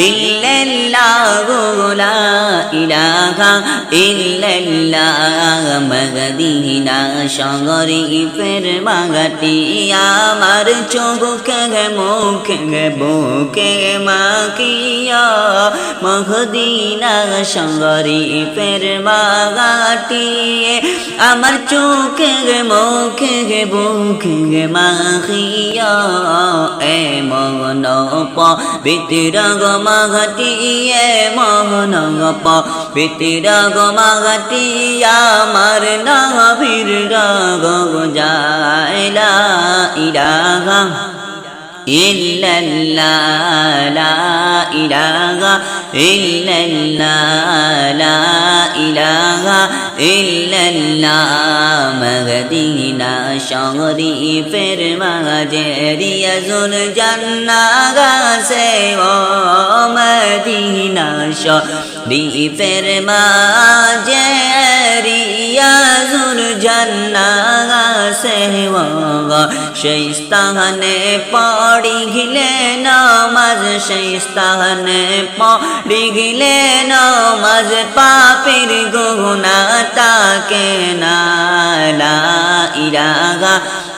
ইল্লাল্লাহু লা ইলাহা ইল্লাল্লাহ মগদিনা সগরে ফের মাগতি আমার চোখে মুখে বুকে মাকিয়া মগদিনা সগরে ফের মাগতি আমার চোখে মুখে বুকে মাকিয়া এ মন পবিত্র গো মাঘটি গপ পিতির পবিত্র মার নবীর রগ যাইলা ইলাহা। إلا الله لا إله إلا الله لا إله إلا الله. مغدينا شغري فرما جري زل جنة سيو مدينة شغري فرما جري زل جنة ও সেই স্থানে পড়ি গিলে নমাজ সেই স্থানে পড়ি গিলে নমাজ, পাপের গুণা তাকে না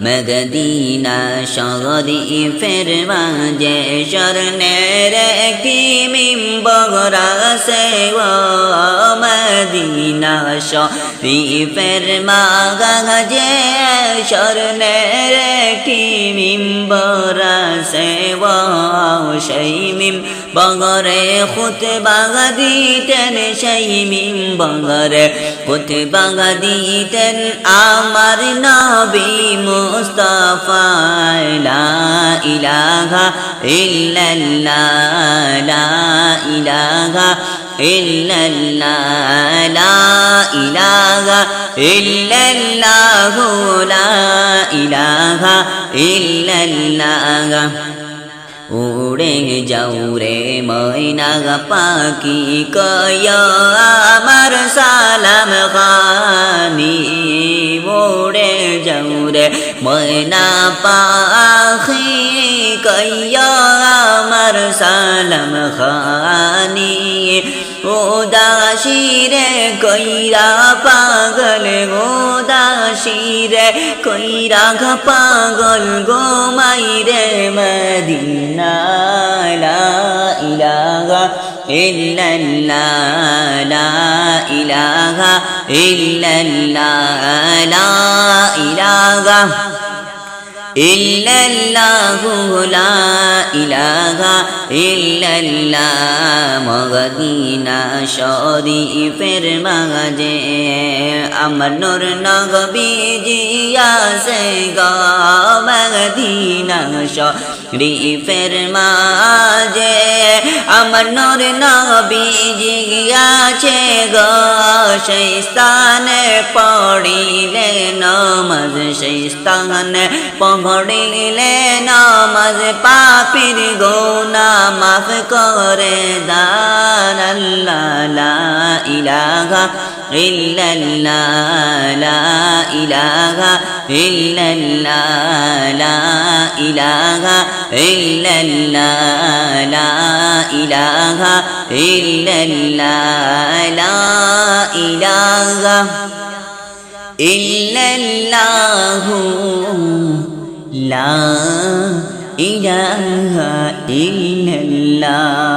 ইল্লাল্লাহ মগদিনা শরীফের মাঝে স্বর্ণের একটি মিম্বরা সে ও মদিনা শরীফের মাঝে স্বর্ণের একটি মিম্বরা সে ও সেই বগরে খুত বাগা দিতেন, সেই বগরে খুত বাগা দিতেন আমার নবী মুস্তফা লা ইলাহা ইল্লাল্লাহ লা ইলাহা ইল্লাল্লাহ লা ইলাহা ইল্লাল্লাহু লা ইলাহা ইল্লাল্লাহ। উড়ে যাও রে ময়না পাখি, কয় আমার সালাম খানি। উড়ে যাও রে ময়না পাখি, কয় আমার সালাম খানি উদাসীরে কইরা পাগল উদাসীরে কইরা ঘা পাগল গোমাইরে মদিনা লা ইলাহা ইল্লাল্লাহ, লা ইলাহা ইল্লাল্লাহ, লা ইলাহা ইল্লাল্লাহু লা ইলাহা ইল্লাল্লাহ মগদিনা শরীফের মাঝে আমার নূর নগবীজি আছে গো মগদিনা শরীফের মাঝে আমার নূর নবীজি আছে গো সেই স্থানে পড়িলে নমাজ সেই স্থানে পড়িলে নমাজ পাপির গোনা মাফ করে দান আল্লাহ ইলাহা ইল্লাল্লাহ, লা ইলাহা ইল্লাল্লাহ, লা ইলাহা ইল্লাল্লাহ, লা ইলাহা ইল্লাল্লাহ, লা ইলাহা ইল্লাল্লাহু। লা ইলাহা ইল্লাল্লাহ।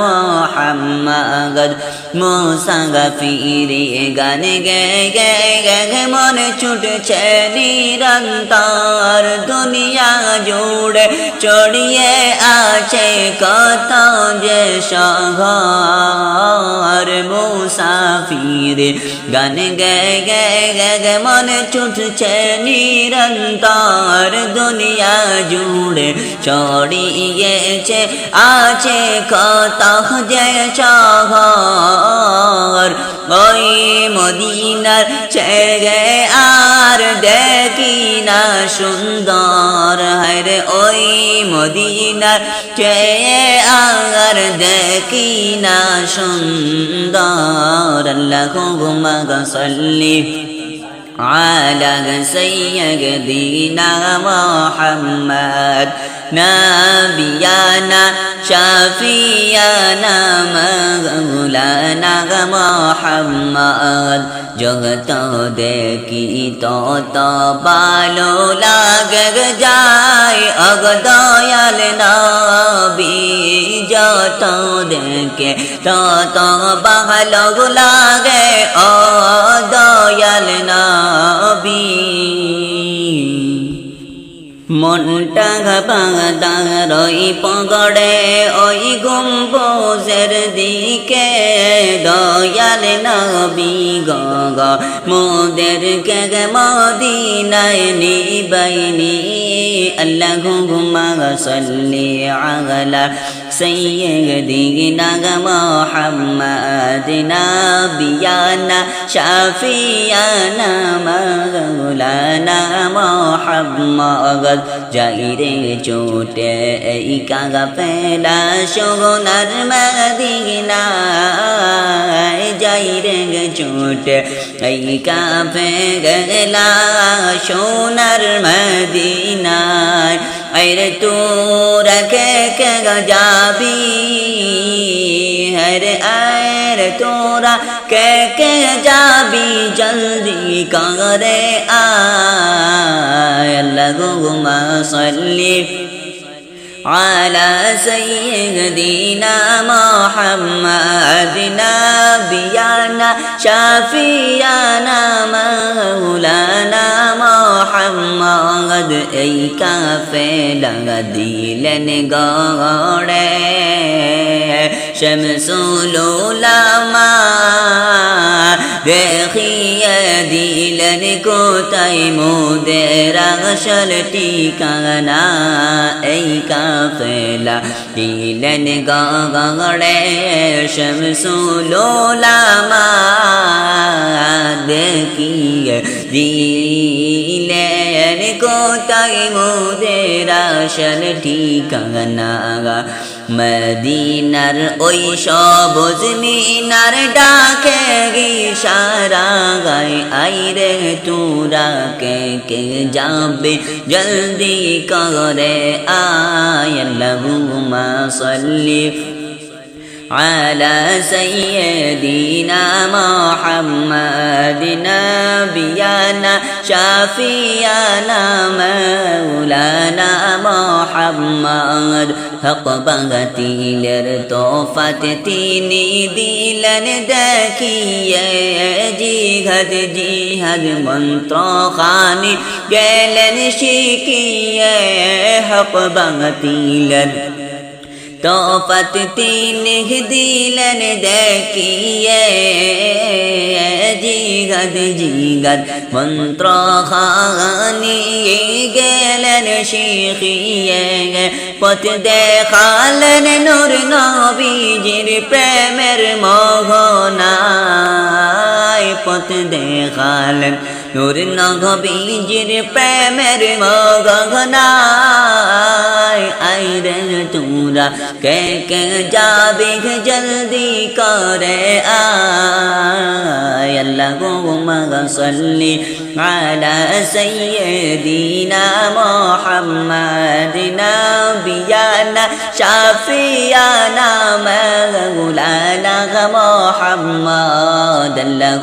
মোহাম্মদ মুসাফিরে গান গে গে গে মন ছুটছে নিরন্তর। দুনিয়া জুড়ে চড়িয়ে আছে কত যে শহর। মুসাফিরে গান গে গে গে মন ছুটছে নিরন্তর। দুনিয়া জুড়ে চড়িয়েছে আছে কত যে শহর ওই মদিনার ছেড়ে আর দেখি না সুন্দর। হরে ওই মদিনার চেয়ে আর দেখি না সুন্দর। আল্লাহ মগসল্লি على سيدنا محمد نبينا شفيعنا مولانا محمد জগত দেখি তত ভালো লাগে যায় অগদয়াল নবী যত দেখে তত ভালো লাগে ও মনটা ঘাপাদার ওই পগড়ে, ওই গম্বুজের দিকে দয়াল নবী গগ। মোদের কে মদিনায় নিবাইনি আল্লাহ ঘুমা সল্লি আগলা سيدنا محمد نبينا شفيعنا مولانا محمد যাইরে চোটে এই কাগা পেলা সোনার মদিনা যাইরে চোটে এই কাফে গেলা সোনার মদিনায় अरे तू रखे के जाबी हर अरे तोरा के के जाबी जल्दी करे आय लगुमा सल्ली على سيدنا محمد نبينا شفيعنا من মদ এই কাফে লাগা দিলেন গড়ে। শমসুলোলামা দেখিয়ে দিলেন কোথায় মোদের আসল ঠিকানা। এই কাফেলা দিলেন গড়ে শমসুলোলামা দেখিয়ে দিলেন কোথায় মোদের আসল ঠিকানা। মদিনার ওই সবুজ মিনার ডাকে সারা গায়। আইরে তোরা কে কে যাবে? জলদি করে আয় আল্লাহুম্মা সাল্লি। على سيدنا محمد نبينا شفيعنا مولانا محمد হক বাগাতিলের তোফাত তিনি দিলেন দেখিয়ে জিহাদ জিহাদ মন্ত্র খানি গেলেন শিখিয়ে হক বাগাতিলের তোফত তিনি দিলেন দেখিয়ে। জিগদ জিগদ মন্ত্র খানি গেলেন শিখিয়ে। পথ দেখালেন নূর নবীজির প্রেমের রাস্তায় পথ দেখালেন। নূর নগবীজির প্রেমের মগনায় আইরে তোরা, কে কে যাবে জলদি করে আয়। আল্লাহ সাল্লি আলা সাইয়্যিদিনা মুহাম্মাদ নাবিয়ানা শাফিয়ানা মাওলানা মুহাম্মাদ আল্লাহ